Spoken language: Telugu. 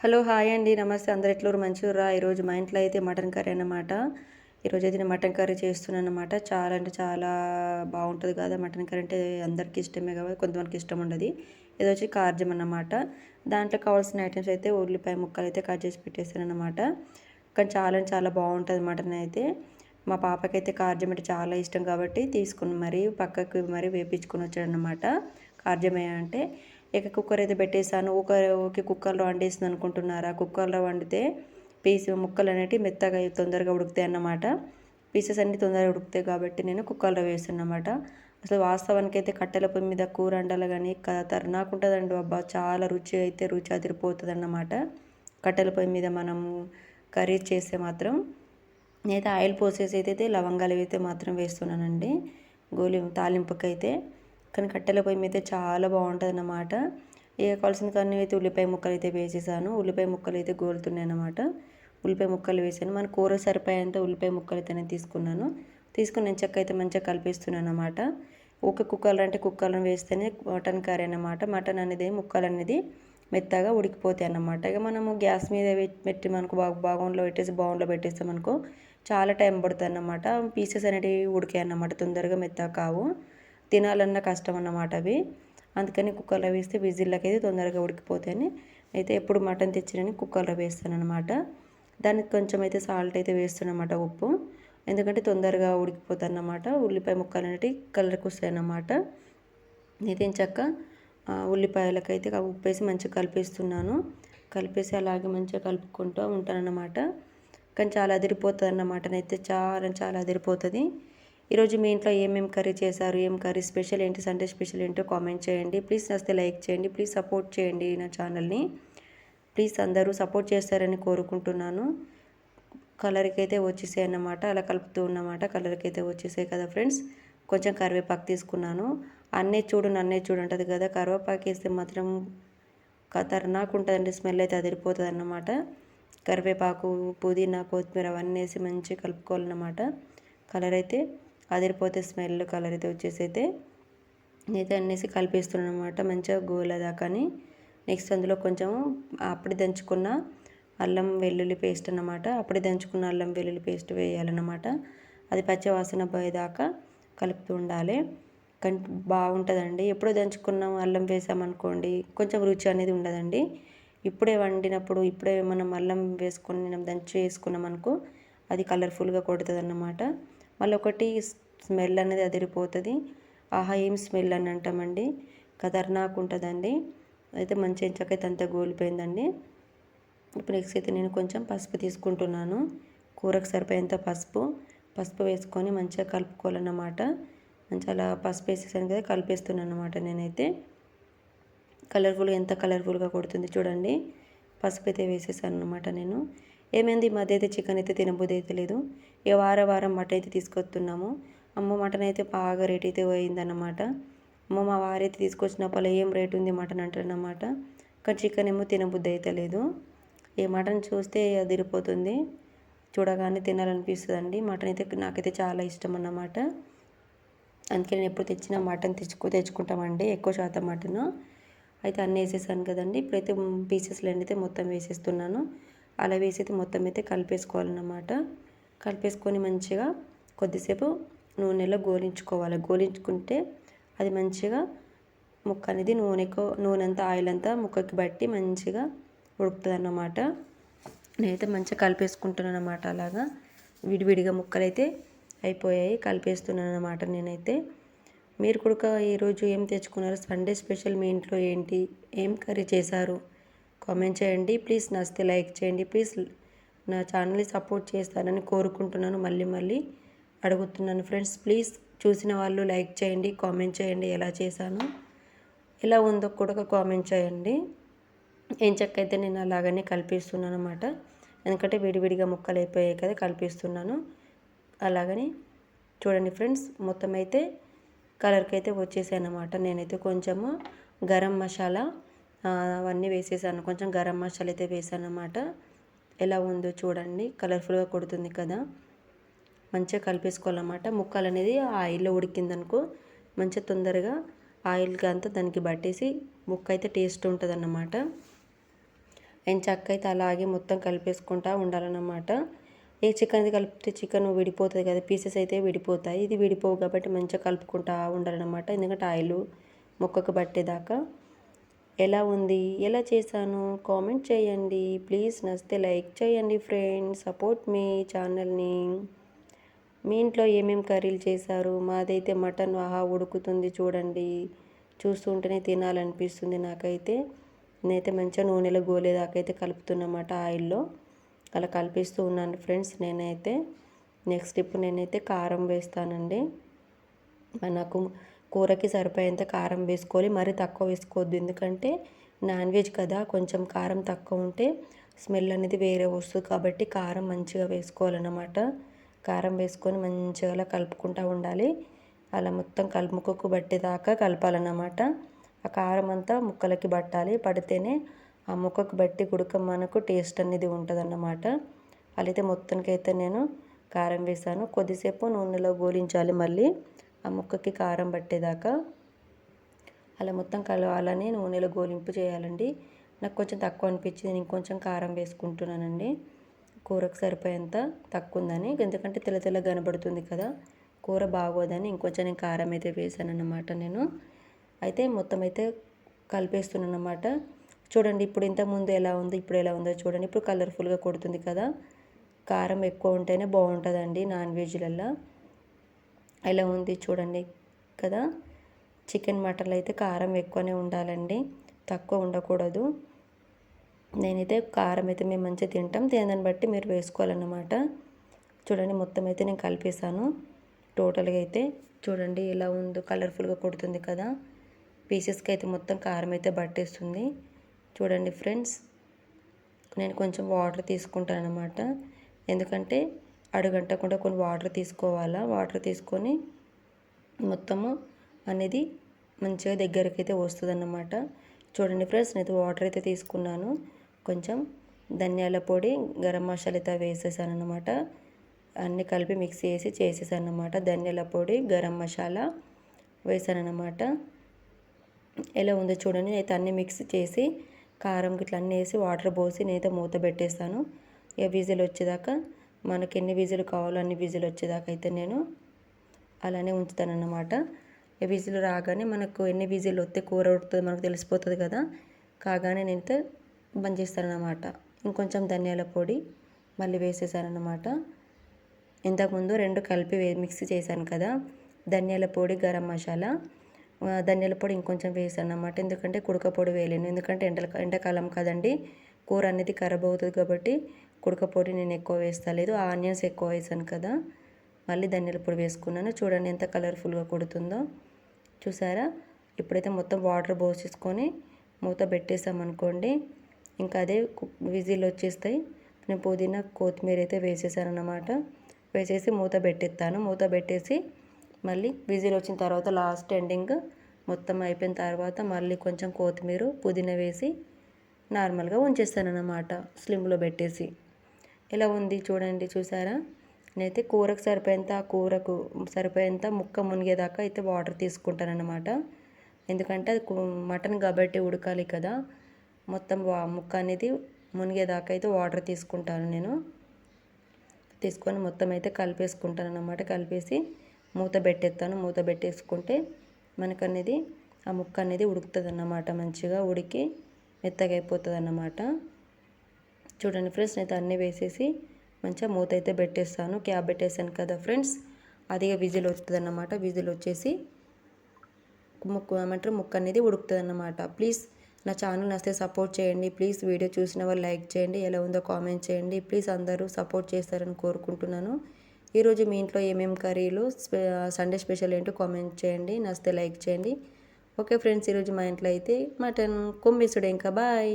హలో హాయ్ అండి. నమస్తే. అందరు ఎట్లూరు మంచిగా ఈరోజు మా ఇంట్లో అయితే మటన్ కర్రీ అన్నమాట. ఈరోజు అయితే నేను మటన్ కర్రీ చేస్తున్నాను అనమాట చాలా అంటే చాలా బాగుంటుంది కదా మటన్ కర్రీ అంటే అందరికీ ఇష్టమే కాబట్టి కొంతమందికి ఇష్టం ఉండదు. ఇది వచ్చి కార్జం అన్నమాట. దాంట్లో కావాల్సిన ఐటమ్స్ అయితే ఉల్లిపాయ ముక్కలు అయితే కట్ చేసి పెట్టేస్తాను అనమాట కానీ చాలా అంటే చాలా బాగుంటుంది మటన్ అయితే. మా పాపకైతే కార్జం అంటే చాలా ఇష్టం కాబట్టి తీసుకుని మరి పక్కకు మరి వేపించుకుని వచ్చాడనమాట కార్జమే అంటే ఇక కుక్కర్ అయితే పెట్టేసాను ఒక ఓకే కుక్కర్లో వండేసింది అనుకుంటున్నారా? కుక్కర్లో వండితే పీస్ ముక్కలు అనేటివి మెత్తగా తొందరగా ఉడుకుతాయి అన్నమాట. పీసెస్ అన్నీ తొందరగా ఉడుకుతాయి కాబట్టి నేను కుక్కర్లో వేస్తున్నమాట. అసలు వాస్తవానికి అయితే కట్టెల పొయ్యి మీద కూర వండాలి కానీ తరునాకుంటుందండి అబ్బా! చాలా రుచి అయితే రుచి అదిరిపోతుంది అన్నమాట కట్టెల పొయ్యి మీద మనం కర్రీ చేస్తే మాత్రం. నేనైతే ఆయిల్ పోసేసి అయితే లవంగాలు అయితే మాత్రం వేస్తున్నానండి. గోలి తాలింపుకైతే. కానీ కట్టెల పొయ్యి మీద చాలా బాగుంటుంది అన్నమాట ఇక కావాల్సిన కానీ అయితే ఉల్లిపాయ ముక్కలు అయితే వేసేసాను. ఉల్లిపాయ ముక్కలు అయితే గోలుతున్నాయి అన్నమాట ఉల్లిపాయ ముక్కలు వేసాను. మన కూర సరిపోయేంత ఉల్లిపాయ ముక్కలు అయితే నేను తీసుకున్నాను. తీసుకుని నేను చెక్క అయితే మంచిగా కలిపిస్తున్నాను అనమాట ఒక కుక్కలు అంటే కుక్కర్లను వేస్తేనే మటన్ కర్రీ అన్నమాట. మటన్ అనేది ముక్కలు అనేది మెత్తగా ఉడికిపోతాయి అన్నమాట ఇక మనము గ్యాస్ మీద పెట్టి మనకు బాగా బాగోన్లో పెట్టేసి బౌన్లో పెట్టేస్తాం అనుకో చాలా టైం పడుతుంది అన్నమాట పీసెస్ అనేటివి ఉడికాయి అన్నమాట తొందరగా మెత్తగా కావు. తినాలన్న కష్టం అన్నమాట అవి. అందుకని కుక్కర్లో వేస్తే విజిల్లోకి అయితే తొందరగా ఉడికిపోతాయని. అయితే ఎప్పుడు మటన్ తెచ్చినని కుక్కర్లో వేస్తానమాట దానికి కొంచెం అయితే సాల్ట్ అయితే వేస్తానమాట ఉప్పు. ఎందుకంటే తొందరగా ఉడికిపోతానమాట అన్నమాట ఉల్లిపాయ ముక్కలు అనేవి కలర్కి వస్తాయన్నమాట. అయితే చక్క? ఉల్లిపాయలకైతే ఉప్పు వేసి మంచిగా కలిపేస్తున్నాను. కలిపేసి అలాగే మంచిగా కలుపుకుంటూ ఉంటానన్నమాట. కానీ చాలా అదిరిపోతుంది అన్నమాట అయితే చాలా చాలా అదిరిపోతుంది. ఈరోజు మీ ఇంట్లో ఏమేమి కర్రీ చేశారు ఏం కర్రీ స్పెషల్ ఏంటి సండే స్పెషల్ ఏంటో కామెంట్ చేయండి. ప్లీజ్ నస్తే లైక్ చేయండి ప్లీజ్ సపోర్ట్ చేయండి నా ఛానల్ని. ప్లీజ్ అందరూ సపోర్ట్ చేస్తారని కోరుకుంటున్నాను. కలర్కి అయితే వచ్చేసాయి అన్నమాట అలా కలుపుతూ ఉన్నమాట కలర్కి అయితే వచ్చేసాయి కదా ఫ్రెండ్స్. కొంచెం కరివేపాకు తీసుకున్నాను. అన్నే చూడు నన్నే చూడు ఉంటుంది కదా కరివేపాకు వేస్తే మాత్రం ఖతర్నాక్ ఉంటుందండి స్మెల్ అయితే అదిరిపోతుంది అన్నమాట. కరివేపాకు పుదీనా కొత్తిమీర అవన్నీ వేసి మంచిగా కలుపుకోవాలన్నమాట. కలర్ అయితే అదిరిపోతే స్మెల్ కలర్ అయితే వచ్చేసి అయితే నేనైతే అన్నేసి కలిపేస్తున్నాను అనమాట మంచిగా గోల దాకాని నెక్స్ట్ అందులో కొంచెం అప్పుడు దంచుకున్న అల్లం వెల్లుల్లి పేస్ట్ అన్నమాట అప్పుడే దంచుకున్న అల్లం వెల్లుల్లి పేస్ట్ వేయాలన్నమాట. అది పచ్చివాసన పోయేదాకా కలుపుతూ ఉండాలి. కం బాగుంటుందండి. ఎప్పుడో దంచుకున్నాం అల్లం వేసామనుకోండి కొంచెం రుచి అనేది ఉండదండి. ఇప్పుడే వండినప్పుడు ఇప్పుడే మనం అల్లం వేసుకొని దంచి వేసుకున్నాం అనుకో అది కలర్ఫుల్గా కొడుతుంది అన్నమాట మళ్ళీ ఒకటి స్మెల్ అనేది అదిరిపోతుంది. ఆహా ఏం స్మెల్ అని అంటామండి. ఖతర్నాక్ ఉంటుందండి అయితే మంచి ఎంచకైతే అంతా గోలిపోయిందండి. ఇప్పుడు నెక్స్ట్ అయితే నేను కొంచెం పసుపు తీసుకుంటున్నాను. కూరకు సరిపోయేంత పసుపు. పసుపు వేసుకొని మంచిగా కలుపుకోవాలన్నమాట. మంచిగా అలా పసుపు వేసేసాను కదా కలిపేస్తున్నాను అనమాట నేనైతే. కలర్ఫుల్గా ఎంత కలర్ఫుల్గా కొడుతుంది చూడండి. పసుపు అయితే వేసేసాను అనమాట నేను. ఏమైంది? ఈ మధ్య అయితే చికెన్ అయితే తినబుద్ధి అయితే లేదు. ఇక వారం వారం మటన్ అయితే తీసుకొస్తున్నాము. అమ్మ మటన్ అయితే బాగా రేట్ అయితే పోయిందన్నమాట. అమ్మ మా వారైతే తీసుకొచ్చినప్పుడు ఏం రేట్ ఉంది మటన్ అంటారన్నమాట. కానీ చికెన్ ఏమో తినబుద్ధి అయితే లేదు. ఈ మటన్ చూస్తే అదిరిపోతుంది చూడగానే తినాలనిపిస్తుంది అండి మటన్ అయితే నాకైతే చాలా ఇష్టం అన్నమాట. అందుకే నేను ఎప్పుడు తెచ్చినా మటన్ తెచ్చుకో తెచ్చుకుంటామండి. ఎక్కువ శాతం మటన్. అయితే అన్నీ వేసేసాను కదండి. ఇప్పుడైతే పీసెస్లు అయితే మొత్తం వేసేస్తున్నాను. అలా వేసి అయితే మొత్తం అయితే కలిపేసుకోవాలన్నమాట. కలిపేసుకొని మంచిగా కొద్దిసేపు నూనెలో గోలించుకోవాలి. గోలించుకుంటే అది మంచిగా ముక్క అనేది నూనెకు నూనె అంతా ఆయిల్ అంతా ముక్కకి బట్టి మంచిగా ఉడుకుతుంది అన్నమాట నేనైతే మంచిగా కలిపేసుకుంటున్నాను అనమాట అలాగా. విడివిడిగా ముక్కలు అయితే అయిపోయాయి కలిపేస్తున్నాను అనమాట నేనైతే. మీరు కూడా ఈరోజు ఏం తెచ్చుకున్నారు? సండే స్పెషల్ మీ ఇంట్లో ఏంటి? ఏం కర్రీ చేశారు? కామెంట్ చేయండి. ప్లీజ్ నచ్చితే లైక్ చేయండి. ప్లీజ్ నా ఛానల్ని సపోర్ట్ చేస్తారని కోరుకుంటున్నాను. మళ్ళీ మళ్ళీ అడుగుతున్నాను. ఫ్రెండ్స్ ప్లీజ్ చూసిన వాళ్ళు లైక్ చేయండి కామెంట్ చేయండి. ఎలా చేశాను ఎలా ఉందో కూడా కామెంట్ చేయండి. ఏం చెక్క నేను అలాగనే కలిపిస్తున్నాను అనమాట ఎందుకంటే విడివిడిగా ముక్కలు అయిపోయాయి కదా కలిపిస్తున్నాను. అలాగని చూడండి ఫ్రెండ్స్ మొత్తం అయితే కలర్కి అయితే వచ్చేసాయి అన్నమాట. నేనైతే కొంచెము గరం మసాలా అవన్నీ వేసేసాను. కొంచెం గరం మసాలా అయితే వేసాను అనమాట ఎలా ఉందో చూడండి. కలర్ఫుల్గా కొడుతుంది కదా. మంచిగా కలిపేసుకోవాలన్నమాట. ముక్కలు అనేది ఆయిల్లో ఉడికిందనుకో మంచిగా తొందరగా ఆయిల్గా అంతా దానికి పట్టేసి ముక్క అయితే టేస్ట్ ఉంటుంది అన్నమాట చక్క అయితే అలాగే మొత్తం కలిపేసుకుంటా ఉండాలన్నమాట. ఏ చికెన్ కలిపితే చికెన్ విడిపోతుంది కదా పీసెస్ అయితే విడిపోతాయి. ఇది విడిపోవు కాబట్టి మంచిగా కలుపుకుంటా ఉండాలన్నమాట. ఎందుకంటే ఆయిల్ ముక్కకు పట్టేదాకా. ఎలా ఉంది? ఎలా చేశాను? కామెంట్ చేయండి. ప్లీజ్ నచ్చితే లైక్ చేయండి ఫ్రెండ్స్. సపోర్ట్ మీ ఛానల్ని. మీ ఇంట్లో ఏమేమి కర్రీలు చేశారు? మాదైతే మటన్ ఆహా ఉడుకుతుంది చూడండి. చూస్తుంటేనే తినాలనిపిస్తుంది నాకైతే. నేనైతే మంచిగా నూనెలో గోలేదాకైతే కలుపుతున్నమాట ఆయిల్లో. అలా కలిపిస్తూ ఉన్నాను ఫ్రెండ్స్ నేనైతే. నెక్స్ట్ ఇప్పుడు నేనైతే కారం వేస్తానండి. నాకు కూరకి సరిపోయేంత కారం వేసుకోవాలి. మరీ తక్కువ వేసుకోవద్దు. ఎందుకంటే నాన్ వెజ్ కదా కొంచెం కారం తక్కువ ఉంటే స్మెల్ అనేది వేరే వస్తుంది. కాబట్టి కారం మంచిగా వేసుకోవాలన్నమాట. కారం వేసుకొని మంచిగా అలా కలుపుకుంటూ ఉండాలి. అలా మొత్తం కలుపుకొక్కు బట్టేదాకా కలపాలన్నమాట. ఆ కారం అంతా ముక్కలకి పట్టాలి. పడితేనే ఆ ముక్కకు బట్టి గుడక మనకు టేస్ట్ అనేది ఉంటుంది అన్నమాట అయితే మొత్తానికి అయితే నేను కారం వేసాను. కొద్దిసేపు నూనెలో గోలించాలి మళ్ళీ. ఆ ముక్కకి కారం పట్టేదాకా అలా మొత్తం కలవాలని నూనెలో గోలింపు చేయాలండి. నాకు కొంచెం తక్కువ అనిపించింది. నేను కొంచెం కారం వేసుకుంటున్నానండి. కూరకు సరిపోయేంత తక్కువ ఉందని. ఎందుకంటే తెల్ల తెల్ల కనబడుతుంది కదా. కూర బాగోదని ఇంకొంచెం నేను కారం అయితే వేసాను అన్నమాట నేను. అయితే మొత్తం అయితే కలిపేస్తున్నాను అన్నమాట చూడండి ఇప్పుడు ఇంతకుముందు ఎలా ఉంది ఇప్పుడు ఎలా ఉందో చూడండి. ఇప్పుడు కలర్ఫుల్గా కొడుతుంది కదా. కారం ఎక్కువ ఉంటేనే బాగుంటుందండి నాన్ వెజ్లల్లో. ఎలా ఉంది చూడండి కదా. చికెన్ మటన్లో అయితే కారం ఎక్కువనే ఉండాలండి. తక్కువ ఉండకూడదు. నేనైతే కారం అయితే మేము మంచిగా తింటాం. దాన్ని బట్టి మీరు వేసుకోవాలన్నమాట. చూడండి మొత్తం అయితే నేను కలిపేసాను టోటల్గా అయితే చూడండి ఎలా ఉందో. కలర్ఫుల్గా కొడుతుంది కదా. పీసెస్కి అయితే మొత్తం కారం అయితే పట్టేస్తుంది. చూడండి ఫ్రెండ్స్ నేను కొంచెం వాటర్ తీసుకుంటాను అనమాట ఎందుకంటే అడుగంటకుండా కొన్ని వాటర్ తీసుకోవాలా? వాటర్ తీసుకొని మొత్తము అనేది మంచిగా దగ్గరికి అయితే వస్తుంది అన్నమాట చూడండి ఫ్రెండ్స్ నేను వాటర్ అయితే తీసుకున్నాను. కొంచెం ధనియాల పొడి గరం మసాలా అయితే వేసేసాను అనమాట అన్నీ కలిపి మిక్స్ చేసి చేసేసాను అనమాట ధనియాల పొడి గరం మసాలా వేసాను అనమాట ఎలా ఉందో చూడండి. నేనైతే అన్నీ మిక్స్ చేసి కారం గిట్ల అన్నీ వేసి వాటర్ పోసి నేనైతే మూత పెట్టేస్తాను. ఇక విజిల్ వచ్చేదాకా మనకి ఎన్ని విజిల్ కావాలో అన్ని విజిల్ వచ్చేదాకా అయితే నేను అలానే ఉంచుతాను అన్నమాట విజిల్ రాగానే మనకు ఎన్ని విజిల్ వస్తే కూర ఉడుతుంది మనకు తెలిసిపోతుంది కదా. కాగానే నేనైతే బంద్ చేస్తానన్నమాట ఇంకొంచెం ధనియాల పొడి మళ్ళీ వేసేసానన్నమాట. ఇంతకుముందు రెండు కలిపి మిక్స్ చేశాను కదా. ధనియాల పొడి గరం మసాలా. ధనియాల పొడి ఇంకొంచెం వేసాను అన్నమాట ఎందుకంటే కుడక పొడి వేయలేను. ఎందుకంటే ఎండ ఎండాకాలం కదండి. కూర అనేది ఖరాబ్ అవుతుంది కాబట్టి కుడక నేను ఎక్కువ వేస్తలేదు ఆనియన్స్ ఎక్కువ వేసాను కదా. మళ్ళీ ధనియాల పొడి వేసుకున్నాను. చూడండి ఎంత కలర్ఫుల్గా కుడుతుందో. చూసారా? ఇప్పుడైతే మొత్తం వాటర్ పోసేసుకొని మూత పెట్టేసామనుకోండి ఇంకా అదే విజిల్ వచ్చేస్తాయి. నేను పుదీనా కొత్తిమీర అయితే వేసేసాను అన్నమాట వేసేసి మూత పెట్టేస్తాను. మూత పెట్టేసి మళ్ళీ విజిల్ వచ్చిన తర్వాత లాస్ట్ ఎండింగ్ మొత్తం అయిపోయిన తర్వాత మళ్ళీ కొంచెం కొత్తిమీర పుదీనా వేసి నార్మల్గా ఉంచేస్తాను అన్నమాట స్లిమ్లో పెట్టేసి. ఎలా ఉంది చూడండి చూసారా? నేనైతే కూరకు సరిపోయేంత ఆ కూరకు సరిపోయేంత ముక్క మునిగేదాకా అయితే వాటర్ తీసుకుంటాను అన్నమాట ఎందుకంటే అది మటన్ కాబట్టి ఉడకాలి కదా. మొత్తం ముక్క అనేది మునిగేదాకా అయితే వాటర్ తీసుకుంటాను నేను. తీసుకొని మొత్తం అయితే కలిపేసుకుంటాను అన్నమాట కలిపేసి మూత పెట్టేస్తాను. మూత పెట్టేసుకుంటే మనకు అనేది ఆ ముక్క అనేది ఉడుకుతుంది అన్నమాట మంచిగా ఉడికి మెత్తగా అయిపోతుంది అన్నమాట చూడండి ఫ్రెండ్స్ నేను అన్నీ వేసేసి మంచిగా మూత అయితే పెట్టేస్తాను. క్యాబ్ పెట్టేసాను కదా ఫ్రెండ్స్ అదిగా విజిల్ వస్తుంది అన్నమాట విజిల్ వచ్చేసి ముక్కు ఏమంటారు ముక్క అనేది ఉడుకుతుంది అన్నమాట ప్లీజ్ నా ఛానల్ నస్తే సపోర్ట్ చేయండి. ప్లీజ్ వీడియో చూసిన వాళ్ళు లైక్ చేయండి. ఎలా ఉందో కామెంట్ చేయండి. ప్లీజ్ అందరూ సపోర్ట్ చేస్తారని కోరుకుంటున్నాను. ఈరోజు మీ ఇంట్లో ఏమేమి కర్రీలు సండే స్పెషల్ ఏంటో కామెంట్ చేయండి. నస్తే లైక్ చేయండి. ఓకే ఫ్రెండ్స్ ఈరోజు మా ఇంట్లో అయితే మటన్ కొమ్మిసుడు. ఇంకా బాయ్.